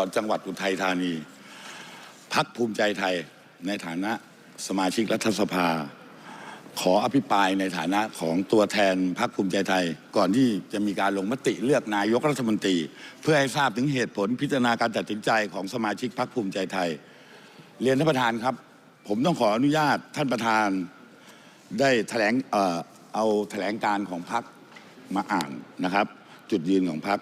ตอจังหวัดอุทัยธานี พักภูมิใจไทยในฐานะสมาชิกรัฐสภา ขออภิปรายในฐานะของตัวแทนพักภูมิใจไทย ก่อนที่จะมีการลงมติเลือกนายกรัฐมนตรี เพื่อให้ทราบถึงเหตุผลพิจารณาการตัดสินใจของสมาชิกพักภูมิใจไทย เรียนท่านประธานครับ ผมต้องขออนุญาตท่านประธานได้แถลงเอ่อเอาแถลงการของพักมาอ่านนะครับ จุดยืนของพัก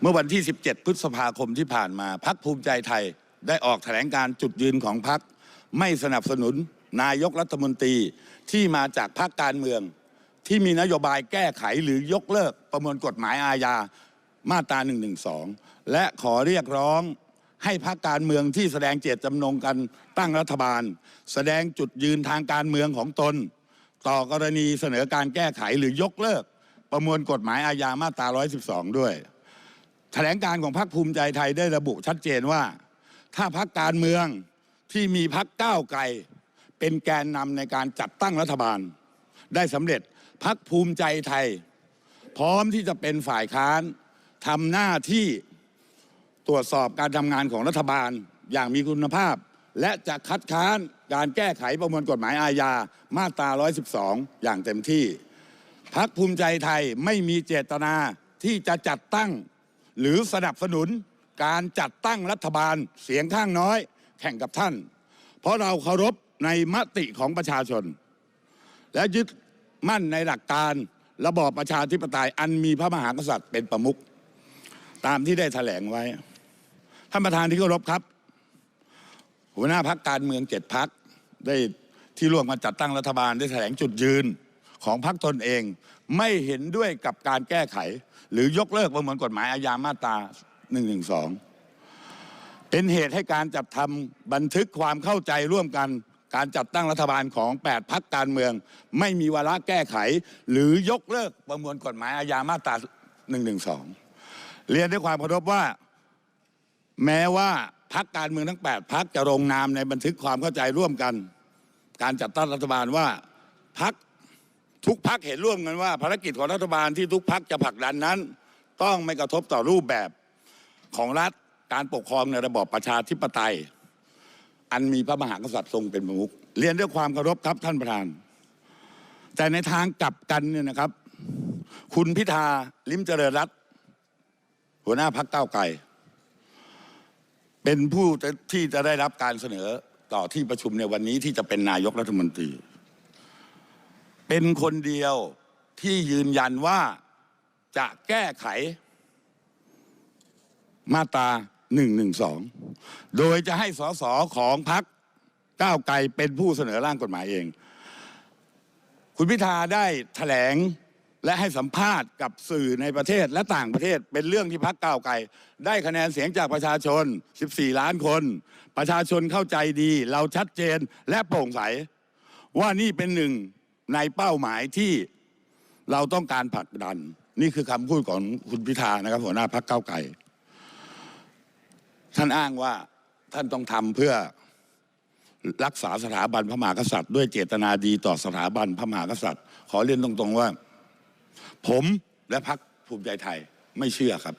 เมื่อวันที่ 17 พฤษภาคมที่ผ่านมาพักภูมิใจไทยได้ออกแถลงการจุดยืนของพักไม่สนับสนุนนายกรัฐมนตรีที่มาจากพรรคการเมือง ที่มีนโยบายแก้ไขหรือยกเลิกประมวลกฎหมายอาญามาตรา 112 และขอเรียกร้องให้พรรคการเมืองที่แสดงเจตจำนงกันตั้งรัฐบาล แสดงจุดยืนทางการเมืองของตน ต่อกรณีเสนอการแก้ไขหรือยกเลิก ประมวลกฎหมายอาญามาตรา 112 ด้วย ถลงการของพรรคภูมิใจไทยได้ระบุชัดเจนว่า ถ้าพรรคการเมืองที่มีพรรคก้าวไกล เป็นแกนนำในการจัดตั้งรัฐบาล ได้สำเร็จพรรคภูมิใจไทย พร้อมที่จะเป็นฝ่ายค้านทำหน้าที่ตรวจสอบการทำงานของรัฐบาลอย่างมีคุณภาพ และจะคัดค้านการแก้ไขประมวลกฎหมายอาญามาตรา 112 อย่างเต็มที่พักภูมิใจไทยไม่มีเจตนาที่จะจัดตั้ง หรือสนับสนุนการจัดตั้งรัฐบาลเสียงข้างน้อย แข่งกับท่าน เพราะเราเคารพในมติของประชาชน และยึดมั่นในหลักการระบอบประชาธิปไตยอันมีพระมหากษัตริย์เป็นประมุขตามที่ได้แถลงไว้ ท่านประธานที่เคารพครับ หัวหน้าพักการเมืองเจ็ดพักได้ที่ร่วมกันจัดตั้งรัฐบาลได้แถลงจุดยืนของพักตนเอง ไม่เห็นด้วยกับการแก้ไข หรือยกเลิกประมวลกฎหมายอาญามาตรา112 เป็นเหตุให้การจัดทำบันทึกความเข้าใจร่วมกันการจัดตั้งรัฐบาลของ 8พักการเมือง ไม่มีวาระแก้ไข หรือยกเลิกประมวลกฎหมายอาญามาตรา112 เรียนด้วยความเคารพว่า แม้ว่าพักการเมืองทั้ง 8พักจะลงนามในบันทึกความเข้าใจร่วมกัน การจัดตั้งรัฐบาลว่าพัก ทุกพักเห็นร่วมกันว่า ภารกิจของรัฐบาลที่ทุกพักจะผลักดันนั้น ต้องไม่กระทบต่อรูปแบบของรัฐการปกครองในระบอบประชาธิปไตย อันมีพระมหากษัตริย์ทรงเป็นประมุขเรียนด้วยความเคารพครับท่านประธาน แต่ในทางกลับกันเนี่ยนะครับ คุณพิธาลิมเจริญรัตน์หัวหน้าพักเก้าไกลเป็นผู้ที่จะได้รับการเสนอต่อที่ประชุมในวันนี้ที่จะเป็นนายกรัฐมนตรี เป็นคนเดียวที่ยืนยันว่าจะแก้ไขมาตรา112 โดยจะให้สสของพักก้าวไกลเป็นผู้เสนอร่างกฎหมายเอง คุณพิธาได้แถลงและให้สัมภาษณ์กับสื่อในประเทศและต่างประเทศเป็นเรื่องที่พักก้าวไกลได้คะแนนเสียงจากประชาชน 14 ล้านคน ประชาชนเข้าใจดี เราชัดเจนและโปร่งใส ว่านี่เป็นหนึ่ง ในเป้าหมายที่เราต้องการผลักดัน นี่คือคำพูดของคุณพิธานะครับ หัวหน้าพักเก้าไกลท่านอ้างว่าท่านต้องทำเพื่อรักษาสถาบันพระมหากษัตริย์ ด้วยเจตนาดีต่อสถาบันพระมหากษัตริย์ ขอเรียนตรงๆว่า ผมและพักภูมิใจไทยไม่เชื่อครับ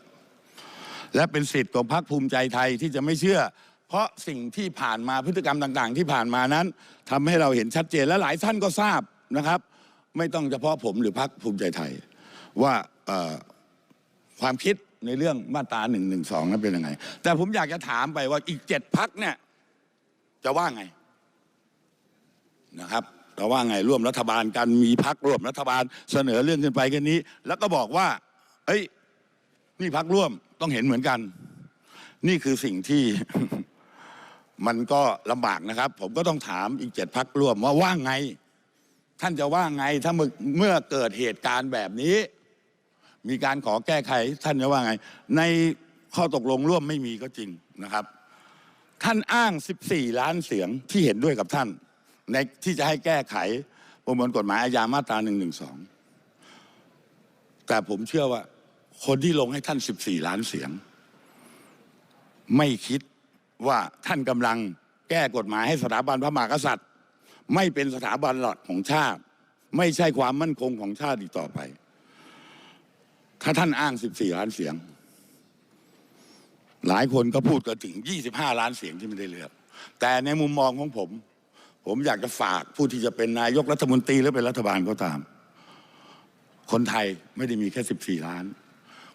และเป็นสิทธิ์ของพักภูมิใจไทยที่จะไม่เชื่อ เพราะสิ่งที่ผ่านมาพฤติกรรมต่าง ๆ ที่ผ่านมานั้นทำให้เราเห็นชัดเจนและหลายท่านก็ทราบ นะครับ ไม่ต้องเฉพาะผมหรือพักภูมิใจไทย ว่าความคิดในเรื่องมาตราหนึ่งหนึ่งสองนั้นเป็นยังไง แต่ผมอยากจะถามไปว่าอีกเจ็ดพักเนี่ยจะว่าไงนะครับจะว่าไงร่วมรัฐบาลกันมีพักร่วมรัฐบาลเสนอเรื่องขึ้นไปแค่นี้ แล้วก็บอกว่า เอ้ย นี่พักร่วมต้องเห็นเหมือนกัน นี่คือสิ่งที่มันก็ลำบากนะครับ ผมก็ต้องถามอีกเจ็ดพักร่วมว่าว่าไง ท่านจะว่าไงถ้าเมื่อเกิดเหตุการณ์แบบนี้ มีการขอแก้ไขท่านจะว่าไง ในข้อตกลงร่วมไม่มีก็จริงนะครับ ท่านอ้าง 14 ล้านเสียงที่เห็นด้วยกับท่าน ในที่จะให้แก้ไขประมวลกฎหมายอาญามาตรา 112 แต่ผมเชื่อว่า คนที่ลงให้ท่าน 14 ล้านเสียง ไม่คิดว่าท่านกำลังแก้กฎหมายให้สถาบันพระมหากษัตริย์ ไม่เป็นสถาบันหลักของชาติ ไม่ใช่ความมั่นคงของชาติอีกต่อไป ถ้าท่านอ้าง 14 ล้านเสียง หลายคนก็พูดกันถึง 25 ล้านเสียงที่ไม่ได้เลือก แต่ในมุมมองของผม ผมอยากจะฝากผู้ที่จะเป็นนายกรัฐมนตรีหรือเป็นรัฐบาลก็ตาม คนไทยไม่ได้มีแค่ 14 ล้าน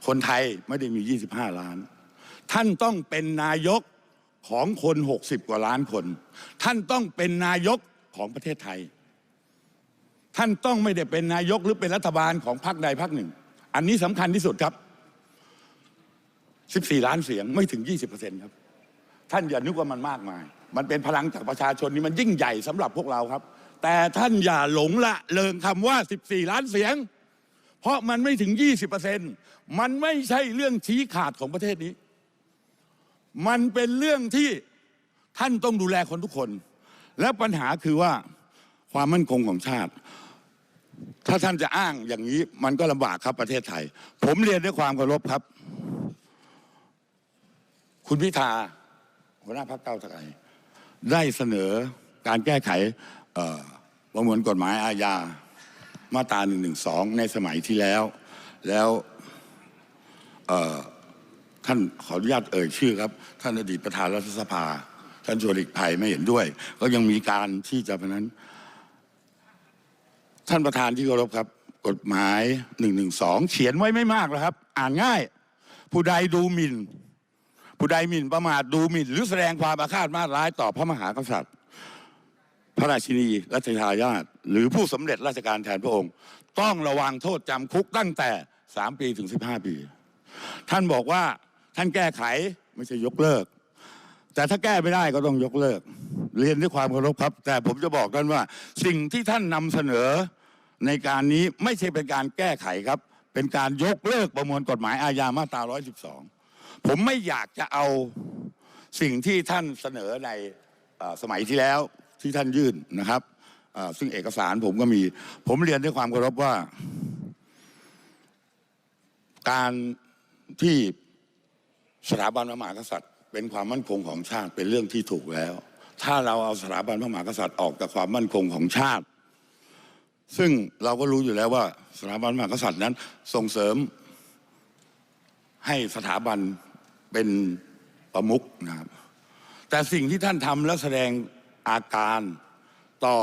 คนไทยไม่ได้มี 25 ล้าน ท่านต้องเป็นนายกของคน 60 กว่าล้านคน ท่านต้องเป็นนายก ของประเทศไทย ท่านต้องไม่ได้เป็นนายกหรือเป็นรัฐบาลของพรรคใดพรรคหนึ่ง อันนี้สำคัญที่สุดครับ 14 ล้านเสียงไม่ถึง 20%ครับ ท่านอย่านึกว่ามันมากมาย มันเป็นพลังจากประชาชนนี่มันยิ่งใหญ่สำหรับพวกเราครับ แต่ท่านอย่าหลงละเลิงคำว่า 14 ล้านเสียง เพราะมันไม่ถึง 20%มันไม่ใช่เรื่องชี้ขาดของประเทศนี้ มันเป็นเรื่องที่ท่านต้องดูแลคนทุกคน และปัญหาคือว่าความมั่นคงของชาติ ถ้าท่านจะอ้างอย่างนี้ มันก็ลำบากครับประเทศไทย ผมเรียนด้วยความเคารพครับ คุณพิธาหัวหน้าพรรคเก้าไกลได้เสนอการแก้ไขประมวลกฎหมายอาญามาตรา1นึในสมัยที่แล้ว แล้วท่านขออนุญาตเอ่ยชื่อครับ ท่านอดีตประธานรัฐสภา ท่านชวนหลีกภัยไม่เห็นด้วย ก็ยังมีการที่จะเพราะนั้น ท่านประธานที่เคารพครับ กฎหมาย1นึเขียนไว้ไม่มากแล้วครับ อ่านง่าย ผู้ใดดูหมิ่น ผู้ใดหมิ่นประมาทดูหมิ่น หรือแสดงความอาฆาตมาร้ายต่อพระมหากษัตริย์พระราชินีรัชทายาทหรือผู้สำเร็จราชการแทนพระองค์ ต้องระวังโทษจำคุกตั้งแต่3ปีถึง15ปี ท่านบอกว่าท่านแก้ไขไม่ใช่ยกเลิก แต่ถ้าแก้ไม่ได้ก็ต้องยกเลิก เรียนด้วยความเคารพครับ แต่ผมจะบอกท่านว่า สิ่งที่ท่านนำเสนอในการนี้ไม่ใช่เป็นการแก้ไขครับ เป็นการยกเลิกประมวลกฎหมายอาญามาตรา 112 ผมไม่อยากจะเอาสิ่งที่ท่านเสนอในอสมัยที่แล้วที่ท่านยื่นนะครับซึ่งเอกสารผมก็มี ผมเรียนด้วยความเคารพว่า การที่สถาบันพระมหากษัตริย์ เป็นความมั่นคงของชาติเป็นเรื่องที่ถูกแล้ว ถ้าเราเอาสถาบันพระมหากษัตริย์ออกจากความมั่นคงของชาติ ซึ่งเราก็รู้อยู่แล้วว่าสถาบันพระมหากษัตริย์นั้นส่งเสริมให้สถาบันเป็นประมุขนะครับ แต่สิ่งที่ท่านทำและแสดงอาการต่อ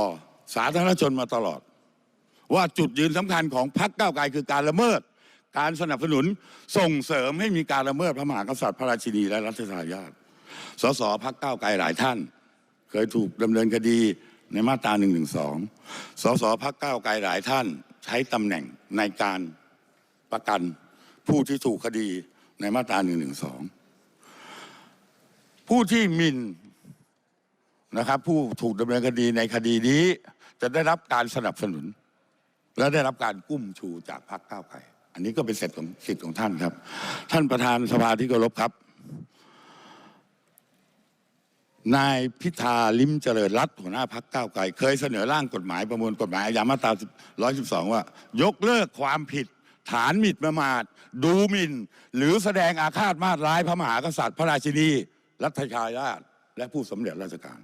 สาธารณชนมาตลอด ว่าจุดยืนสำคัญของพรรคก้าวไกลคือการละเมิด การสนับสนุนส่งเสริมให้มีการละเมิดพระมหากษัตริย์พระราชินีและรัชทายาทสสพักเก้าไกลหลายท่าน เคยถูกดำเนินคดีในมาตรา1นึสสพักเก้าไกลหลายท่านใช้ตำแหน่งในการประกันผู้ที่ถูกคดีในมาตรา1นึผู้ที่มินนะครับผู้ถูกดำเนินคดีในคดีนี้ จะได้รับการสนับสนุน และได้รับการกุ้มชูจากพรรคก้าวไกล อันนี้ก็เป็นสิทธิ์ของสิทธิ์ของท่านครับ ท่านประธานสภาที่เคารพครับ นายพิธาลิมเจริญรัตน์หัวหน้าพักเก้าไกล เคยเสนอร่างกฎหมายประมวลกฎหมายอาญามาตรา112 ว่า ยกเลิกความผิด ฐานหมิ่นประมาท ดูหมิ่น หรือแสดงอาฆาตมาตร้ายพระมหากษัตริย์ พระราชินี รัฐชายาทและผู้สำเร็จราชการ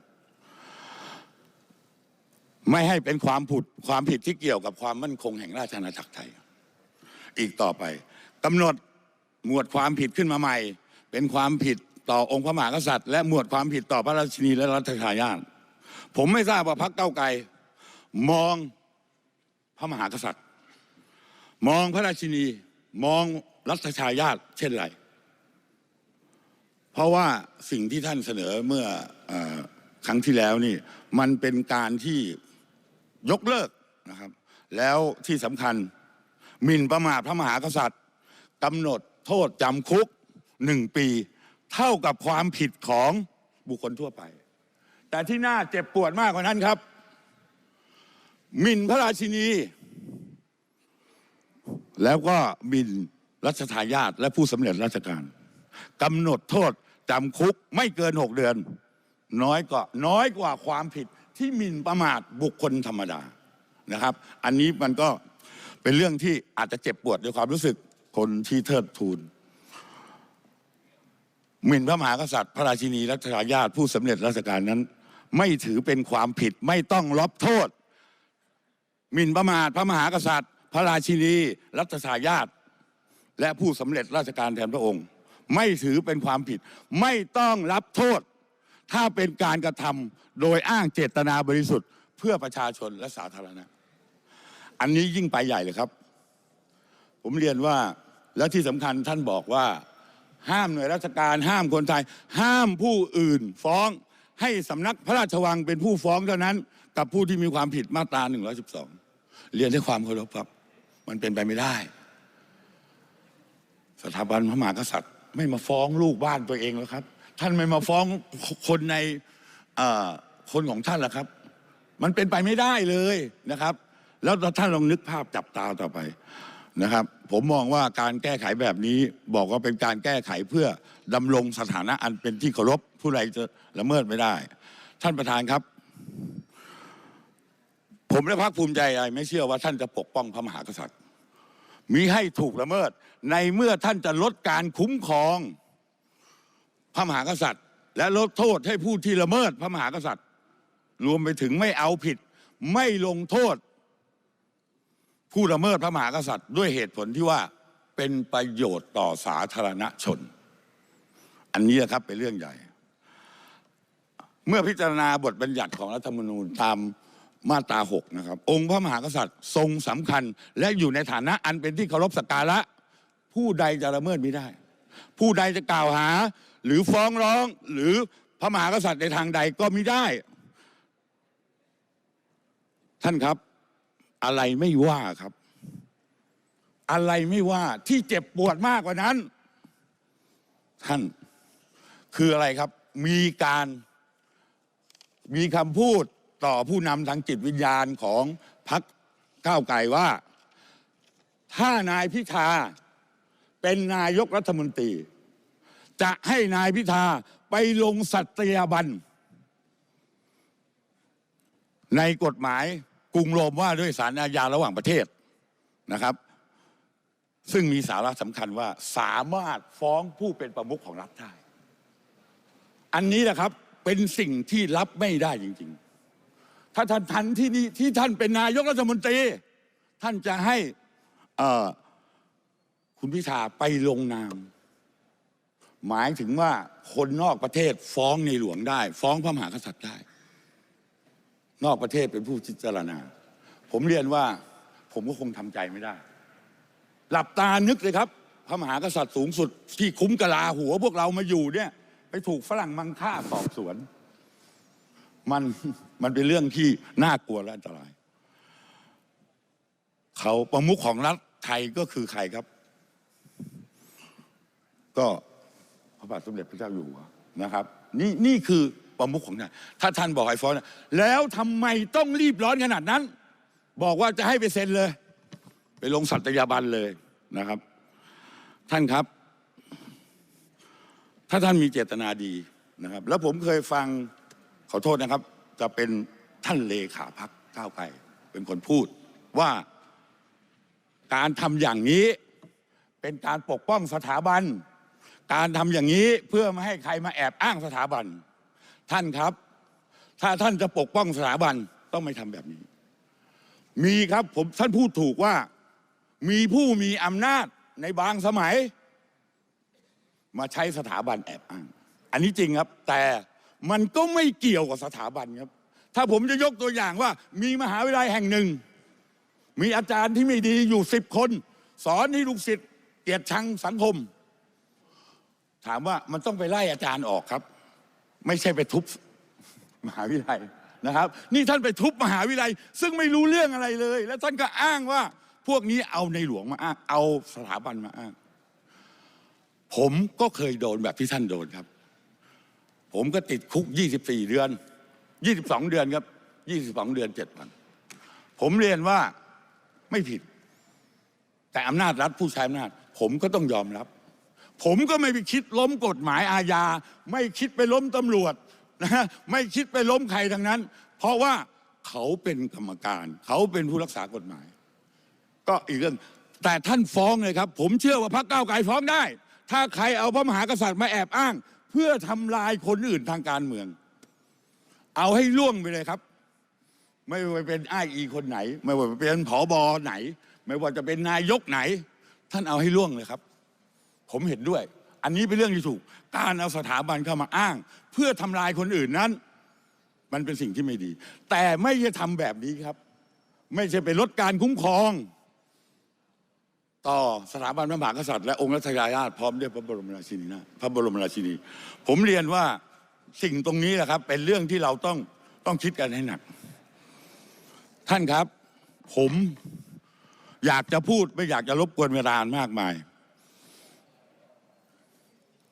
ไม่ให้เป็นความผิดความผิดที่เกี่ยวกับความมั่นคงแห่งราชอาณาจักรไทย อีกต่อไปกำหนดหมวดความผิดขึ้นมาใหม่ เป็นความผิดต่อองค์พระมหากษัตริย์และหมวดความผิดต่อพระราชินีและรัชทายาทผมไม่ทราบว่าพรรคเก้าไกลมองพระมหากษัตริย์ มองพระราชินีมองรัชทายาทเช่นไรเพราะว่าสิ่งที่ท่านเสนอเมื่ออครั้งที่แล้วนี่มันเป็นการที่ยกเลิกนะครับ แล้วที่สำคัญ หมิ่นประมาทพระมหากษัตริย์กำหนดโทษจำคุกหนึ่งปี เท่ากับความผิดของบุคคลทั่วไป แต่ที่น่าเจ็บปวดมากกว่านั้นครับหมิ่นพระราชินี แล้วก็หมิ่นรัชทายาทและผู้สำเร็จราชการกำหนดโทษจำคุกไม่เกินหกเดือน น้อยกว่าน้อยกว่าความผิดที่หมิ่นประมาทบุคคลธรรมดานะครับ อันนี้มันก็ เป็นเรื่องที่อาจจะเจ็บปวดในความรู้สึกคนที่เทิดทูนหมิ่นพระมหากษัตริย์พระราชินีรัชทายาทผู้สำเร็จราชการนั้น ไม่ถือเป็นความผิดไม่ต้องรับโทษหมิ่นประมาทพระมหากษัตริย์ พระราชินีรัชทายาทและผู้สำเร็จราชการแทนพระองค์ ไม่ถือเป็นความผิด ไม่ต้องรับโทษ ถ้าเป็นการกระทำโดยอ้างเจตนาบริสุทธิ์ เพื่อประชาชนและสาธารณะ อันนี้ยิ่งไปใหญ่เลยครับ ผมเรียนว่าและที่สำคัญท่านบอกว่า ห้ามหน่วยราชการ ห้ามคนไทย ห้ามผู้อื่นฟ้อง ให้สำนักพระราชวังเป็นผู้ฟ้องเท่านั้น กับผู้ที่มีความผิดมาตรา 112 เรียนด้วยความเคารพครับ มันเป็นไปไม่ได้ สถาบันพระมหากษัตริย์ ไม่มาฟ้องลูกบ้านตัวเองแล้วครับ ท่านไม่มาฟ้องคนในคนของท่านแล้วครับ มันเป็นไปไม่ได้เลยนะครับ แล้วท่านลองนึกภาพจับตาต่อไปนะครับ ผมมองว่าการแก้ไขแบบนี้บอกว่าเป็นการแก้ไขเพื่อดำรงสถานะอันเป็นที่เคารพผู้ใดจะละเมิดไม่ได้ ท่านประธานครับ ผมและพรรคภูมิใจไทยไม่เชื่อว่าท่านจะปกป้องพระมหากษัตริย์ มีให้ถูกละเมิด ในเมื่อท่านจะลดการคุ้มครองพระมหากษัตริย์ และลดโทษให้ผู้ที่ละเมิดพระมหากษัตริย์ รวมไปถึงไม่เอาผิด ไม่ลงโทษ ผู้ละเมิดพระมหากษัตริย์ด้วยเหตุผลที่ว่าเป็นประโยชน์ต่อสาธารณชน อันนี้นะครับเป็นเรื่องใหญ่ เมื่อพิจารณาบทบัญญัติของรัฐธรรมนูญตามมาตราหกนะครับ องค์พระมหากษัตริย์ทรงสำคัญ และอยู่ในฐานะอันเป็นที่เคารพสักการะ ผู้ใดจะละเมิดไม่ได้ ผู้ใดจะกล่าวหา หรือฟ้องร้องหรือพระมหากษัตริย์ในทางใดก็ไมิได้ ท่านครับ อะไรไม่ว่าครับ อะไรไม่ว่าที่เจ็บปวดมากกว่านั้น ท่านคืออะไรครับ มีการมีคำพูดต่อผู้นำทางจิตวิญญาณของพรรคก้าวไกลว่า ถ้านายพิธาเป็นนายกรัฐมนตรี จะให้นายพิธาไปลงสัตยาบัน ในกฎหมาย กรุงโรมว่าด้วยสารอาญาระหว่างประเทศนะครับ ซึ่งมีสาระสำคัญว่าสามารถฟ้องผู้เป็นประมุขของรัฐได้ อันนี้แหละครับเป็นสิ่งที่รับไม่ได้จริง ๆ ถ้าท่านทันที่นี่ที่ท่านเป็นนายกรัฐมนตรี ท่านจะให้คุณพิธาไปลงนาม หมายถึงว่าคนนอกประเทศฟ้องในหลวงได้ ฟ้องพระมหากษัตริย์ได้ นอกประเทศเป็นผู้พิจารณา ผมเรียนว่าผมก็คงทำใจไม่ได้ หลับตานึกเลยครับ พระมหากษัตริย์สูงสุด ที่คุ้มกะลาหัวพวกเรามาอยู่เนี่ย ไปถูกฝรั่งมังค่าสอบสวน มันมันเป็นเรื่องที่น่ากลัวและอันตราย เขาประมุขของรัฐไทยก็คือใครครับ ก็พระบาทสมเด็จพระเจ้าอยู่หัวนะครับ นี่นี่คือ ประมุขของท่านถ้าท่านบอกให้ฟ้องนะแล้วทำไมต้องรีบร้อนขนาดนั้น บอกว่าจะให้ไปเซ็นเลย ไปลงสัตยาบันเลยนะครับ ท่านครับ ถ้าท่านมีเจตนาดีนะครับ แล้วผมเคยฟังขอโทษนะครับ จะเป็นท่านเลขาพักก้าวไกลเป็นคนพูดว่าการทำอย่างนี้เป็นการปกป้องสถาบัน การทำอย่างนี้เพื่อไม่ให้ใครมาแอบอ้างสถาบัน ท่านครับ ถ้าท่านจะปกป้องสถาบันต้องไม่ทำแบบนี้ มีครับผมท่านพูดถูกว่า มีผู้มีอำนาจในบางสมัย มาใช้สถาบันแอบอ้าง อันนี้จริงครับ แต่มันก็ไม่เกี่ยวกับสถาบันครับ ถ้าผมจะยกตัวอย่างว่า มีมหาวิทยาลัยแห่งหนึ่ง มีอาจารย์ที่ไม่ดีอยู่สิบคน สอนให้ลูกศิษย์เกลียดชังสังคม ถามว่ามันต้องไปไล่อาจารย์ออกครับ ไม่ใช่ไปทุบมหาวิทยาลัยนะครับ นี่ท่านไปทุบมหาวิทยาลัย ซึ่งไม่รู้เรื่องอะไรเลย แล้วท่านก็อ้างว่าพวกนี้เอาในหลวงมาอ้างเอาสถาบันมาอ้าง ผมก็เคยโดนแบบที่ท่านโดนครับ ผมก็ติดคุก 24 เดือน 22 เดือนครับ 22 เดือน7วันผมเรียนว่าไม่ผิด แต่อำนาจรัฐผู้ใช้อำนาจ ผมก็ต้องยอมรับ ผมก็ไม่ไปคิดล้มกฎหมายอาญา ไม่คิดไปล้มตำรวจนะฮะไม่คิดไปล้มใครทั้งนั้น เพราะว่าเขาเป็นกรรมการ เขาเป็นผู้รักษากฎหมาย ก็อีกเรื่อง แต่ท่านฟ้องเลยครับ ผมเชื่อว่าพรรคก้าวไกลฟ้องได้ ถ้าใครเอาพระมหากษัตริย์มาแอบอ้าง เพื่อทำลายคนอื่นทางการเมือง เอาให้ล่วงไปเลยครับ ไม่ว่าเป็นไอ้ายอีคนไหน ไม่ว่าจะเป็นผอบอไหน ไม่ว่าจะเป็นนายกไหน ท่านเอาให้ล่วงเลยครับ ผมเห็นด้วย อันนี้เป็นเรื่องที่ถูก การเอาสถาบันเข้ามาอ้าง เพื่อทำลายคนอื่นนั้น มันเป็นสิ่งที่ไม่ดี แต่ไม่ใช่ทำแบบนี้ครับ ไม่ใช่ไปลดการคุ้มครอง ต่อสถาบันพระมหากษัตริย์และองค์รัชทายาทพร้อมด้วยพระบรมราชินีนะพระบรมราชินี ผมเรียนว่าสิ่งตรงนี้แหละครับ เป็นเรื่องที่เราต้องต้องคิดกันให้หนัก ท่านครับ ผมอยากจะพูดไม่อยากจะรบกวนเวลามากมาย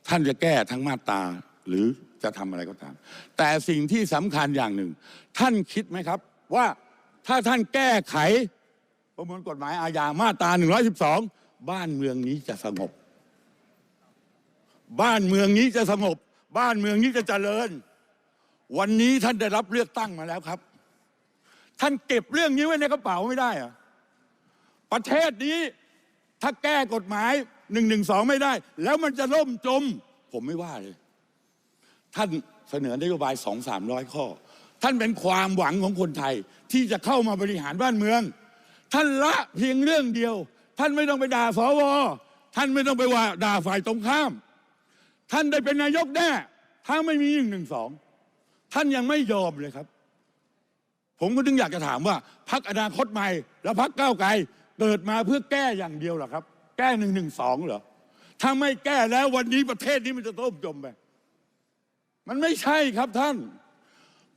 ท่านจะแก้ทั้งมาตราหรือจะทำอะไรก็ตาม แต่สิ่งที่สำคัญอย่างหนึ่ง ท่านคิดไหมครับว่าถ้าท่านแก้ไขประมวลกฎหมายอาญามาตรา112 บ้านเมืองนี้จะสงบ บ้านเมืองนี้จะสงบ บ้านเมืองนี้จะเจริญ วันนี้ท่านได้รับเลือกตั้งมาแล้วครับ ท่านเก็บเรื่องนี้ไว้ในกระเป๋าไม่ได้อะประเทศนี้ถ้าแก้กฎหมาย หนึ่งหนึ่งสองไม่ได้ แล้วมันจะล่มจม ผมไม่ว่าเลย ท่านเสนอนโยบายสองสามร้อยข้อ ท่านเป็นความหวังของคนไทยที่จะเข้ามาบริหารบ้านเมือง ท่านละเพียงเรื่องเดียว ท่านไม่ต้องไปด่าสวท่านไม่ต้องไปว่าด่าฝ่ายตรงข้าม ท่านได้เป็นนายกแน่ถ้าไม่มีหนึ่งหนึ่งสองท่านยังไม่ยอมเลยครับ ผมก็ถึงอยากจะถามว่าพักอนาคตใหม่ และพักก้าวไกลเกิดมาเพื่อแก้อย่างเดียวหรอครับ ก้หนึ่งหนึ่งสองเหรอ ถ้าไม่แก้แล้ววันนี้ประเทศนี้มันจะต้มจมไป มันไม่ใช่ครับท่าน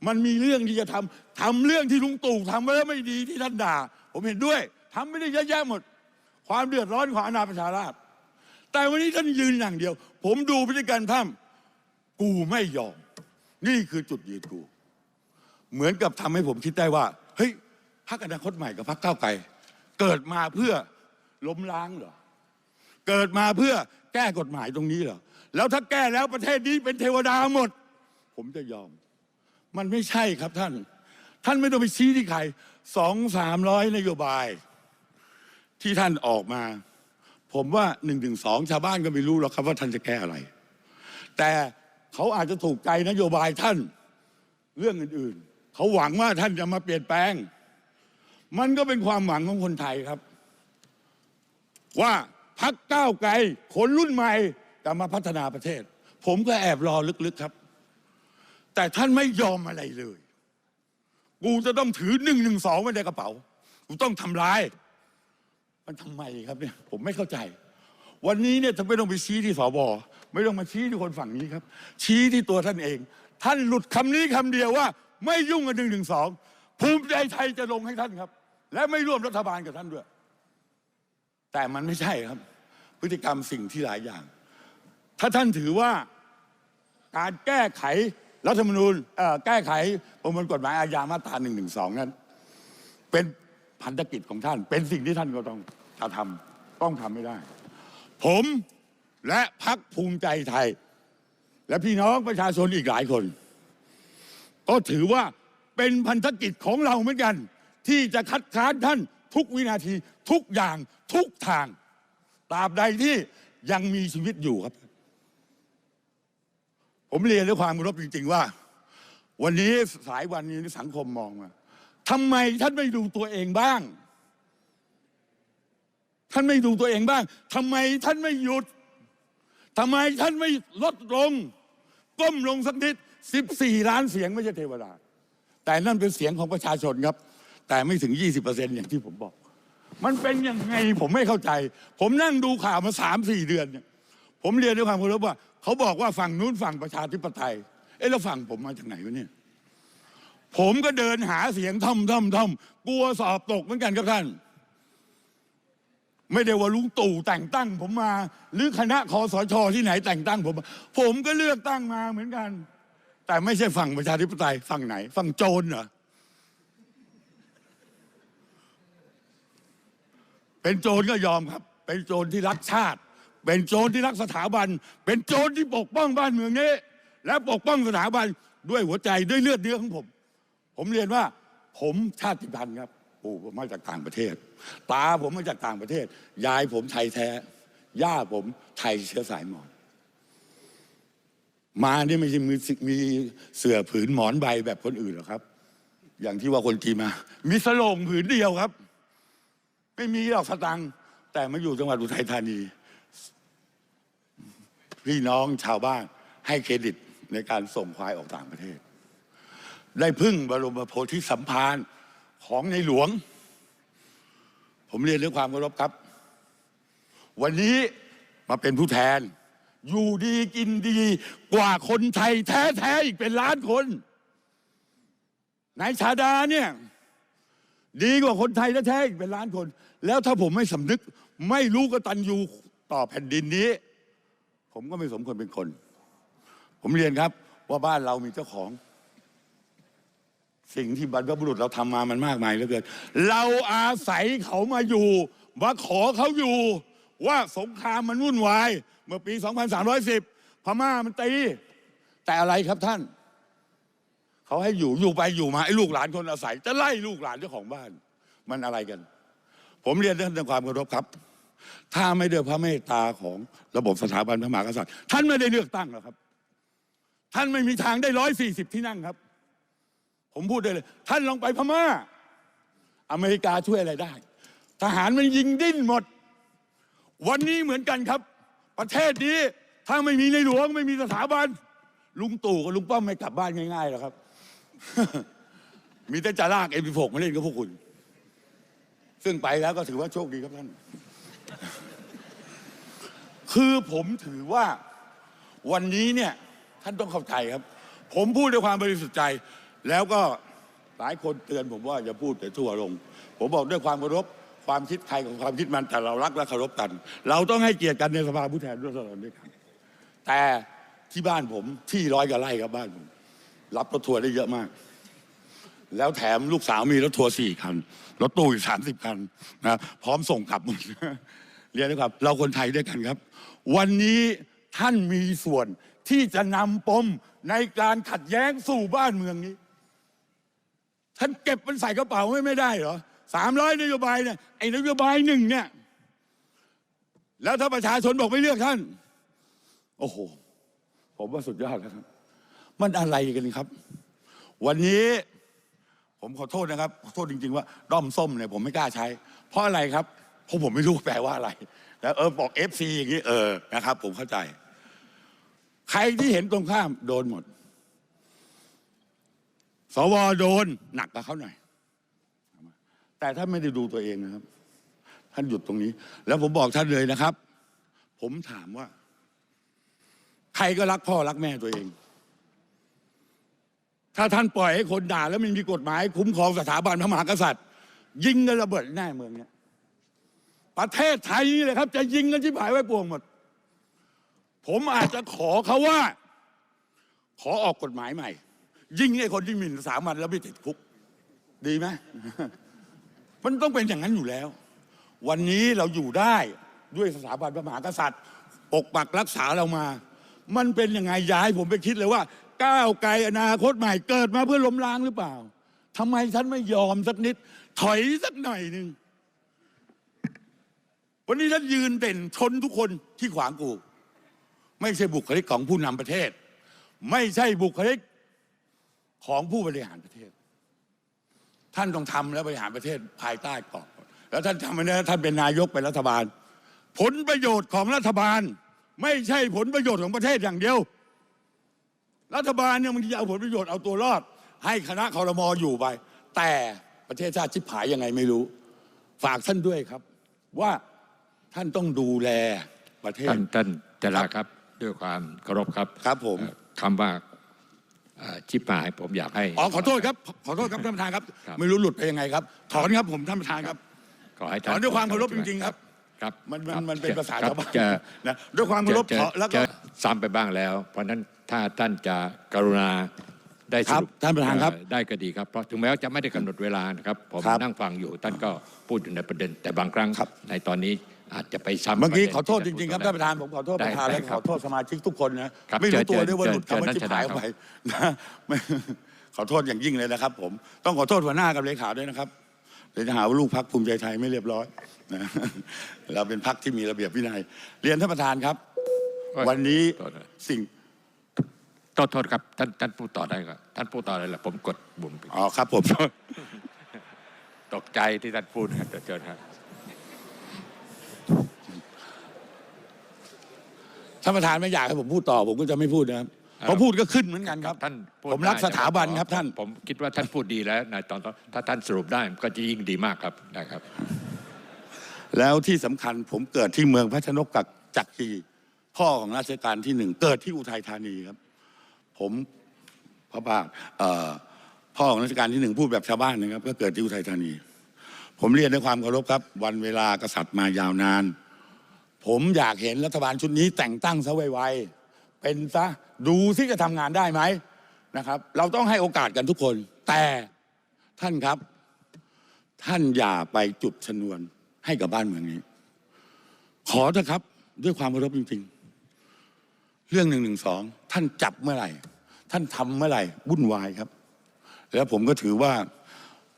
มันมีเรื่องที่จะทำทำเรื่องที่ลุงตู่ทำไว้แล้วไม่ดีที่ท่านด่า ผมเห็นด้วยทำไม่ได้เยอะแยะหมด ความเดือดร้อนของอาณาประชาราษฎรแต่วันนี้ท่านยืนอย่างเดียว ผมดูพฤติกรรมท่านกูไม่ยอม นี่คือจุดยืนกู เหมือนกับทำให้ผมคิดได้ว่า เฮ้ยพรรคอนาคตใหม่กับพรรคก้าวไกลเกิดมาเพื่อล้มล้างเหรอ เกิดมาเพื่อแก้กฎหมายตรงนี้เหรอแล้วถ้าแก้แล้วประเทศนี้เป็นเทวดาหมด ผมจะยอม มันไม่ใช่ครับท่าน ท่านไม่ต้องไปชี้ที่ใครสองสามร้อยนโยบาย ที่ท่านออกมา ผมว่าหนึ่งถึงสองชาวบ้านก็ไม่รู้หรอกครับว่าท่านจะแก้อะไร แต่เขาอาจจะถูกใจนโยบายท่านเรื่องอื่นๆ เขาหวังว่าท่านจะมาเปลี่ยนแปลง มันก็เป็นความหวังของคนไทยครับ ว่า พักก้าวไกลคนรุ่นใหม่จะมาพัฒนาประเทศ ผมก็แอบรอลึกๆครับ แต่ท่านไม่ยอมอะไรเลย กูจะต้องถือหนึ่งหนึ่งสองไว้ในกระเป๋า กูต้องทำลาย มันทำไมครับเนี่ยผมไม่เข้าใจ วันนี้เนี่ยท่านไม่ต้องไปชี้ที่สบไม่ต้องมาชี้ที่คนฝั่งนี้ครับ ชี้ที่ตัวท่านเอง ท่านหลุดคำนี้คำเดียวว่า ไม่ยุ่งกับหนึ่งหนึ่งสองภูมิใจไทยจะลงให้ท่านครับ และไม่ร่วมรัฐบาลกับท่านด้วย แต่มันไม่ใช่ครับ พฤติกรรมสิ่งที่หลายอย่าง ถ้าท่านถือว่าการแก้ไขรัฐธรรมนูญแก้ไขประมวลกฎหมายอาญามาตราหนึ่งหนึ่งสองนั้น เป็นพันธกิจของท่าน เป็นสิ่งที่ท่านก็ต้องจะทำต้องทำไม่ได้ ผมและพักภูมิใจไทย และพี่น้องประชาชนอีกหลายคน ก็ถือว่าเป็นพันธกิจของเราเหมือนกัน ที่จะคัดค้านท่าน ทุกวินาทีทุกอย่างทุกทางตราบใดที่ยังมีชีวิตอยู่ครับ ผมเรียนด้วยความเคารพจริง ๆ ว่า วันนี้สายวันนี้สังคมมองมาทำไมท่านไม่ดูตัวเองบ้าง ท่านไม่ดูตัวเองบ้างทำไมท่านไม่หยุดทำไมท่านไม่ลดลง ก้มลงสักนิด 14 ล้านเสียงไม่ใช่เทวดาแต่นั่นเป็นเสียงของประชาชนครับ แต่ไม่ถึง 20%อย่างที่ผมบอก มันเป็นยังไงผมไม่เข้าใจ ผมนั่งดูข่าวมาสามสี่เดือนเนี่ยผมเรียนด้วยความเคารพว่า เขาบอกว่าฝั่งนู้นฝั่งประชาธิปไตย เอ๊ะแล้วฝั่งผมมาจากไหนวะเนี่ย ผมก็เดินหาเสียงท่อมท่อมท่อมกลัวสอบตกเหมือนกันครับท่าน ไม่ได้ว่าลุงตู่แต่งตั้ง ผมมา หรือคณะคอสชที่ไหนแต่งตั้งผมมาผมก็เลือกตั้งมาเหมือนกัน แต่ไม่ใช่ฝั่งประชาธิปไตยฝั่งไหน ฝั่งโจรเหรอ เป็นโจรก็ยอมครับ เป็นโจรที่รักชาติ เป็นโจรที่รักสถาบัน เป็นโจรที่ปกป้องบ้านเมืองนี้ และปกป้องสถาบันด้วยหัวใจด้วยเลือดเนื้อของผม ผมเรียนว่า ผมชาติพันธุ์ครับปู่ผมมาจากต่างประเทศตาผมมาจากต่างประเทศ ยายผมไทยแท้ ย่าผมไทยเชื้อสายมอญมาเนี่ยไม่ใช่มีมีเสื่อผืนหมอนใบแบบคนอื่นหรอกครับ อย่างที่ว่าคนจีนมา มีสโลงผืนเดียวครับ ไม่มีหรอกสตังค์แต่มาอยู่จังหวัดอุทัยธานี พี่น้องชาวบ้านให้เครดิตในการส่งควายออกต่างประเทศ ได้พึ่งบรมโพธิสัมภารของในหลวง ผมเรียนด้วยความเคารพครับ วันนี้มาเป็นผู้แทน อยู่ดีกินดีกว่าคนไทยแท้ๆอีกเป็นล้านคนนายชาดาเนี่ย ดีกว่าคนไทยแท้ๆอีกเป็นล้านคน แล้วถ้าผมไม่สำนึก ไม่รู้กตัญญูต่อแผ่นดินนี้ ผมก็ไม่สมควรเป็นคน ผมเรียนครับว่าบ้านเรามีเจ้าของ สิ่งที่บรรพบุรุษเราทำมามันมากมายเหลือเกินเราอาศัยเขามาอยู่มาขอเขาอยู่ว่าสงครามมันวุ่นวาย เมื่อปี 2310 พม่ามันตี แต่อะไรครับท่าน เขาให้อยู่อยู่ไปอยู่มาไอ้ลูกหลานคนอาศัย จะไล่ลูกหลานเจ้าของบ้าน มันอะไรกัน ผมเรียนท่านด้วยความเคารพครับ ถ้าไม่ด้วยพระเมตตาของระบบสถาบันพระมหากษัตริย์ ท่านไม่ได้เลือกตั้งหรอกครับ ท่านไม่มีทางได้ร้อยสี่สิบที่นั่งครับ ผมพูดได้เลย ท่านลองไปพม่า อเมริกาช่วยอะไรได้ ทหารมันยิงดิ้นหมด วันนี้เหมือนกันครับ ประเทศนี้ถ้าไม่มีในหลวงไม่มีสถาบันลุงตู่กับลุงป้อมไม่กลับบ้านง่ายๆหรอกครับ มีแต่จะลากเอ็มพีหกมาเล่นกับพวกคุณ ซึ่งไปแล้วก็ถือว่าโชคดีครับท่าน คือผมถือว่าวันนี้เนี่ย ท่านต้องเข้าใจครับ ผมพูดด้วยความบริสุทธิ์ใจ แล้วก็หลายคนเตือนผมว่าอย่าพูดแต่ทั่วลง ผมบอกด้วยความเคารพความคิดใครของความคิดมันแต่เรารักและเคารพกัน เราต้องให้เกียรติกันในสภาผู้แทนด้วยกันด้วยกันแต่ที่บ้านผมที่ร้อยกว่าไร่ครับบ้านผม รับรถทัวร์ได้เยอะมาก แล้วแถมลูกสาวมีรถทัวร์สี่คัน รถตู้อีกสามสิบคันนะพร้อมส่งกลับหมดเรียนนะครับ เราคนไทยด้วยกันครับ วันนี้ท่านมีส่วนที่จะนำปมในการขัดแย้งสู่บ้านเมืองนี้ ท่านเก็บมันใส่กระเป๋าไม่ไม่ได้เหรอสามร้อยนโยบายเนี่ยไอ้นโยบายหนึ่งเนี่ยแล้วถ้าประชาชนบอกไม่เลือกท่าน โอ้โห ผมว่าสุดยอดแล้วครับ มันอะไรกันครับ วันนี้ผมขอโทษนะครับขอโทษจริง ๆ ว่าด้อมส้มเนี่ยผมไม่กล้าใช้ เพราะอะไรครับ เพราะผมไม่รู้แปลว่าอะไร แล้วเออบอกเอฟซีอย่างนี้เออนะครับ ผมเข้าใจ ใครที่เห็นตรงข้ามโดนหมด สวโดนหนักกับเขาหน่อย แต่ท่านไม่ได้ดูตัวเองนะครับ ท่านหยุดตรงนี้ แล้วผมบอกท่านเลยนะครับ ผมถามว่า ใครก็รักพ่อรักแม่ตัวเอง ถ้าท่านปล่อยให้คนด่าแล้วไม่มีกฎหมาย คุ้มครองสถาบันพระมหากษัตริย์ ยิงกันระเบิดแน่เมืองเนี้ยประเทศไทยนี่เลยครับ จะยิงกันที่ผายไว้ปวงหมด ผมอาจจะขอเขาว่า ขอออกกฎหมายใหม่ ยิงไอ้คนที่หมิ่นสามัญแล้วไม่ติดคุก ดีไหมมันต้องเป็นอย่างนั้นอยู่แล้ว วันนี้เราอยู่ได้ด้วยสถาบันพระมหากษัตริย์ ปกปักรักษาเรามา มันเป็นยังไงย้ายผมไปคิดเลยว่า ก้าวไกลอนาคตใหม่เกิดมาเพื่อล้มล้างหรือเปล่าทำไมฉันไม่ยอมสักนิด ถอยสักหน่อยหนึ่งวันนี้ฉันยืนเด่นชนทุกคนที่ขวางกู ไม่ใช่บุคลิกของผู้นำประเทศ ไม่ใช่บุคลิกของผู้บริหารประเทศ ท่านต้องทำและบริหารประเทศภายใต้กรอบแล้วท่านทำไว้นะท่านเป็นนายกเป็นรัฐบาล ผลประโยชน์ของรัฐบาล ไม่ใช่ผลประโยชน์ของประเทศอย่างเดียว รัฐบาลเนี่ยมันจะเอาผลประโยชน์เอาตัวรอด ให้คณะคอรมออยู่ไป แต่ประเทศชาติชิบหายยังไงไม่รู้ ฝากท่านด้วยครับ ว่าท่านต้องดูแลประเทศ ท่านท่านจราครับด้วยความเคารพครับครับผม เอ่อคำว่าเอ่อชิบหายผมอยากให้ อ๋อขอโทษครับ ขอโทษครับท่านประธานครับ ครับ ไม่รู้หลุดไปยังไงครับ ถอนครับผมท่านประธานครับ ขอให้ถอนด้วยความเคารพจริงๆครับ ครับมันมันครับมันเป็นจะภาษาครับชาวบ้านจะนะด้วยความเคารพจะขอแล้วก็จะซ้ำไปบ้างแล้ว เพราะฉะนั้น ถ้าท่านจะกรุณาได้สครับรุปท่านประธานครับ เอ่อได้ก็ดีครับเพราะถึงแม้ว่าจะไม่ได้กำหนดเวลานะครับ ผมครับนั่งฟังอยู่ท่านก็พูดอยู่ในประเด็น แต่บางครั้งครับ ในตอนนี้อาจจะไปซ้ำเมื่อกี้ประด็นขอโทษจที่ริง ๆ ครับพูท่าดนประธานผมขอโทษประธานได้และได้ขครัอบโทษสมาชิกทุกคนนะครับไม่รู้เจอตัวด้วยว่าเจอหลุดคำว่าเจอชิบหายออกท่านไปนะไม่ขอโทษอย่างยิ่งเลยนะครับ ผมต้องขอโทษหัวหน้ากับเลขาด้วยนะครับเดี๋ยวจะหาว่าลูกพักภูมิใจไทยไม่เรียบร้อยนะเราเป็นพักที่มีระเบียบวินัย เรียนท่านประธานครับวันนี้โทษนะ สิ่ง โทษโทษครับท่านท่านพูดต่อได้ครับท่านพูดต่อเลยละผมกดบุ่มไปอ๋อครับผม ตกใจที่ท่านพูดครับเชิญครับท่านประธานไม่อยากให้ผมพูดต่อ ผมก็จะไม่พูดนะครับเพราะพูดก็ขึ้นเหมือนกันครับท่านพูดผมรักได้สถาบันครับท่าน ผมคิดว่าท่านพูดดีแล้วในตอนต้นถ้าท่านสรุปได้ก็จะยิ่งดีมากครับได้ครับ แล้วที่สำคัญผมเกิดที่เมืองพระชนกกักจักรีพ่อของรัชกาลที่หนึ่งเกิดที่อุทัยธานีครับ ผมพระบาทเอ่อพ่อของรัชกาลที่หนึ่งพูดแบบชาวบ้านนะครับ ก็เกิดที่อุทัยธานี ผมเรียนด้วยความเคารพครับ วันเวลากษัตริย์มายาวนาน ผมอยากเห็นรัฐบาลชุดนี้แต่งตั้งซะไวๆเป็นซะดูซิจะทำงานได้ไหมนะครับ เราต้องให้โอกาสกันทุกคน แต่ท่านครับ ท่านอย่าไปจุดชนวนให้กับบ้านเมืองนี้ ขอเถอะครับ ด้วยความเคารพจริงๆ เรื่องหนึ่งหนึ่งสองท่านจับเมื่อไหร่ ท่านทำเมื่อไหร่วุ่นวายครับ แล้วผมก็ถือว่า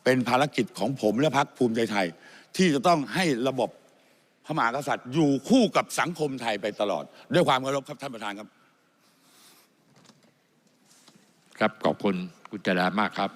เป็นภารกิจของผมและพรรคภูมิใจไทย ที่จะต้องให้ระบบพระมหากษัตริย์ อยู่คู่กับสังคมไทยไปตลอด ด้วยความเคารพครับท่านประธานครับ ครับขอบคุณคุณจรามากครับ